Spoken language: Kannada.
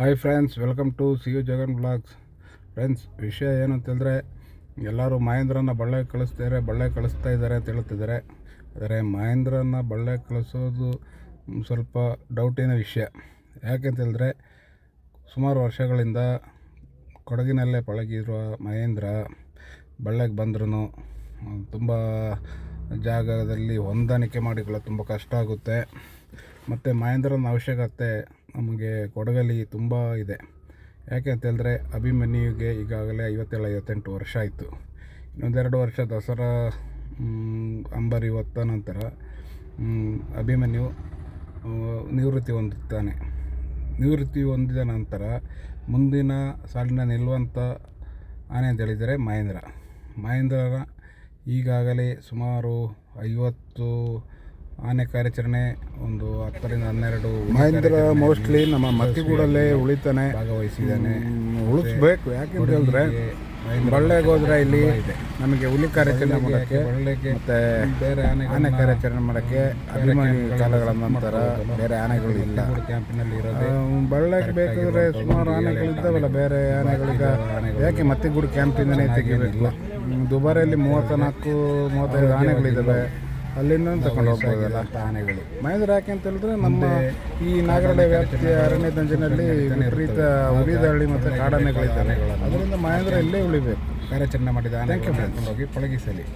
Hi friends welcome to C U Jagan blogs friends ವಿಷಯ ಏನು ಅಂತಂದರೆ ಎಲ್ಲರೂ ಮಹೇಂದ್ರನ ಬಳ್ಳೆ ಕಳಿಸ್ತಾರೆ ಬಳ್ಳೆ ಕಳಿಸ್ತಾ ಇದ್ದಾರೆ ಅಂತ ಹೇಳ್ತಿದ್ದಾರೆ. ಆದರೆ ಮಹೇಂದ್ರನ ಬಳ್ಳೆ ಕಳಿಸೋದು ಸ್ವಲ್ಪ ಡೌಟಿನ ವಿಷಯ. ಯಾಕೆಂತೇಳಿದ್ರೆ ಸುಮಾರು ವರ್ಷಗಳಿಂದ ಕೊಡಗಿನಲ್ಲೇ ಪಳಗಿರುವ ಮಹೇಂದ್ರ ಬಳ್ಳೆಗೆ ಬಂದ್ರೂ ತುಂಬ ಜಾಗದಲ್ಲಿ ಹೊಂದಾಣಿಕೆ ಮಾಡಿಕೊಳ್ಳೋದು ತುಂಬ ಕಷ್ಟ ಆಗುತ್ತೆ. ಮತ್ತು ಮಹೇಂದ್ರನ ಅವಶ್ಯಕತೆ ನಮಗೆ ಕೊಡಗಲ್ಲಿ ತುಂಬ ಇದೆ. ಯಾಕೆ ಅಂತೇಳಿದ್ರೆ ಅಭಿಮನ್ಯುಗೆ ಈಗಾಗಲೇ ಐವತ್ತೇಳು, ಐವತ್ತೆಂಟು ವರ್ಷ ಆಯಿತು. ಇನ್ನೊಂದೆರಡು ವರ್ಷ ದಸರಾ ಅಂಬರಿ ಹೊತ್ತ ನಂತರ ಅಭಿಮನ್ಯು ನಿವೃತ್ತಿ ಹೊಂದುತ್ತಾನೆ. ನಿವೃತ್ತಿ ಹೊಂದಿದ ನಂತರ ಮುಂದಿನ ಸಾಲಿನ ನಿಲ್ಲುವಂಥ ಆನೆ ಅಂತ ಹೇಳಿದರೆ ಮಹೇಂದ್ರ. ಮಹೇಂದ್ರನ ಈಗಾಗಲೇ ಸುಮಾರು ಐವತ್ತು ಆನೆ ಕಾರ್ಯಾಚರಣೆ ಒಂದು ಹತ್ತರಿಂದ ಹನ್ನೆರಡು ಮಹೇಂದ್ರ ಮೋಸ್ಟ್ಲಿ ನಮ್ಮ ಮತ್ತಿಗೂಡಲ್ಲೇ ಉಳಿತಾನೆ. ಭಾಗವಹಿಸಿದ್ದಾನೆ. ಉಳಿಸ್ಬೇಕು. ಯಾಕೆಂತ ಹೇಳಿದ್ರೆ ಬಳ್ಳೆಗೆ ಹೋದ್ರೆ ಇಲ್ಲಿ ನಮಗೆ ಹುಲಿ ಕಾರ್ಯಾಚರಣೆ ಮಾಡೋಕ್ಕೆ ಮತ್ತೆ ಬೇರೆ ಆನೆ ಆನೆ ಕಾರ್ಯಾಚರಣೆ ಮಾಡೋಕ್ಕೆ ಅಭಿಮಾನಿ ಕಾಲಗಳ ನಂತರ ಬೇರೆ ಆನೆಗಳು ಇಲ್ಲ. ಕ್ಯಾಂಪಿನಲ್ಲಿ ಇರೋದೇ ಬಳ್ಳೆಗೆ ಬೇಕಾದ್ರೆ ಸುಮಾರು ಆನೆಗಳಿದ್ದಾವಲ್ಲ ಬೇರೆ ಆನೆಗಳೀಗ ಯಾಕೆ ಮತ್ತಿಗೂಡು ಕ್ಯಾಂಪಿಂದನೇ ತೆಗಿಬೇಕು? ದುಬಾರಿಯಲ್ಲಿ ಮೂವತ್ತ ನಾಲ್ಕು ಮೂವತ್ತೈದು ಆನೆಗಳಿದ್ದಾವೆ. ಅಲ್ಲಿಂದ ತಗೊಂಡು ಹೋಗ್ಬೋದಲ್ಲ ಆನೆಗಳು ಮಹೇಂದ್ರ ಯಾಕೆ ಅಂತ ಹೇಳಿದ್ರೆ ನಮ್ಮ ಈ ನಾಗರಳೆ ವ್ಯಾಪ್ತಿಯ ಅರಣ್ಯ ದಂಜಿನಲ್ಲಿ ವಿಪರೀತ ಉಳಿದಳ್ಳಿ ಮತ್ತು ಕಾಡಾನೆಗಳಿದ್ದಾವೆ. ಅದರಿಂದ ಮಹೇಂದ್ರ ಇಲ್ಲೇ ಉಳಿಬೇಕು? ಕಾರ್ಯಾಚರಣೆ ಮಾಡಿದ ಆನೆ ಹೋಗಿ ಪಳಗಿಸಲಿ.